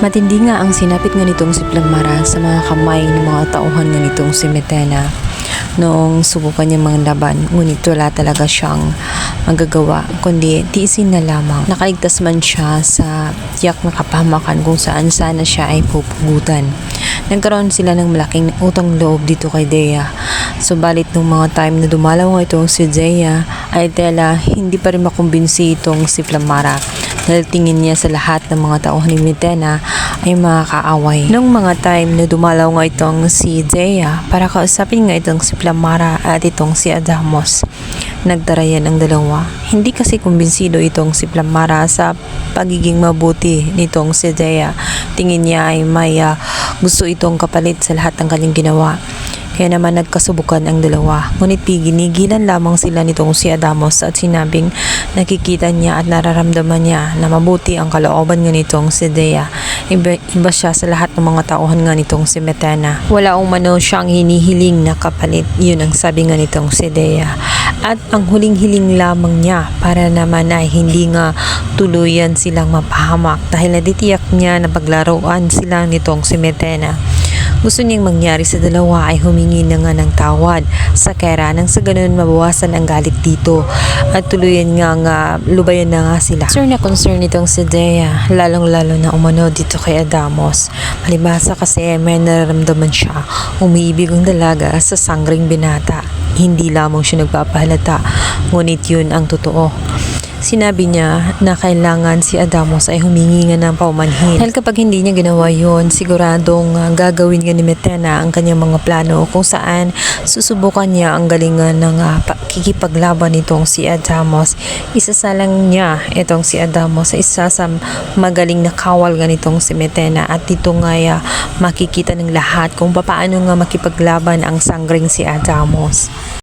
Matindi nga ang sinapit nga nitong si Plamara sa mga kamay ng mga tauhan nga nitong si Metena noong subukan niya mga laban ngunit wala talaga siyang magagawa kundi tiisin na lamang. Nakaligtas man siya sa tiyak na kapahamakan kung saan sana siya ay pupugutan. Nagkaroon sila ng malaking utang loob dito kay Dea. Subalit nung mga time na dumalaw itong si Dea ay tela hindi pa rin makumbinsi itong si Plamara dahil tingin niya sa lahat ng mga tauhan ni Metena ay makakaaway. Nung mga time na dumalaw nga itong si Dea para kausapin nga itong si Plamara at itong si Adamos, nagdarayan ang dalawa. Hindi kasi kumbinsido itong si Plamara sa pagiging mabuti nitong si Dea. Tingin niya ay may ah, gusto itong kapalit sa lahat ng kanyang ginawa. Kaya naman nagkasubukan ang dalawa. Ngunit ginigilan lamang sila nitong si Adamos at sinabing nakikita niya at nararamdaman niya na mabuti ang kalooban nga nitong si Dea. Iba, iba siya sa lahat ng mga tauhan nga nitong si Metena. Wala umano siyang hinihiling na kapalit. Yun ang sabi nga nitong si Dea. At ang huling-hiling lamang niya para naman ay hindi nga tuluyan silang mapahamak dahil naditiyak niya na paglaruan sila nitong si Metena. Gusto niyang mangyari sa dalawa ay humingi na nga ng tawad sa kera nang sa ganun mabawasan ang galit dito at tuluyan nga nga lubayan na nga sila. Concern na concern itong si Dea lalong lalo na umano dito kay Adamos. Malibasa kasi may nararamdaman siya umiibig ang dalaga sa sangring binata. Hindi lamang siya nagpapahalata ngunit yun ang totoo. Sinabi niya na kailangan si Adamos ay humingi nga ng paumanhin. Dahil kapag hindi niya ginawa yon, siguradong uh, gagawin nga ni Metena ang kanyang mga plano kung saan susubukan niya ang galingan ng uh, pa- kikipaglaban nitong si Adamos. Isasalang niya itong si Adamos sa isa sa magaling na kawal nga nitong si Metena at dito nga uh, makikita ng lahat kung paano nga makipaglaban ang sanggring si Adamos.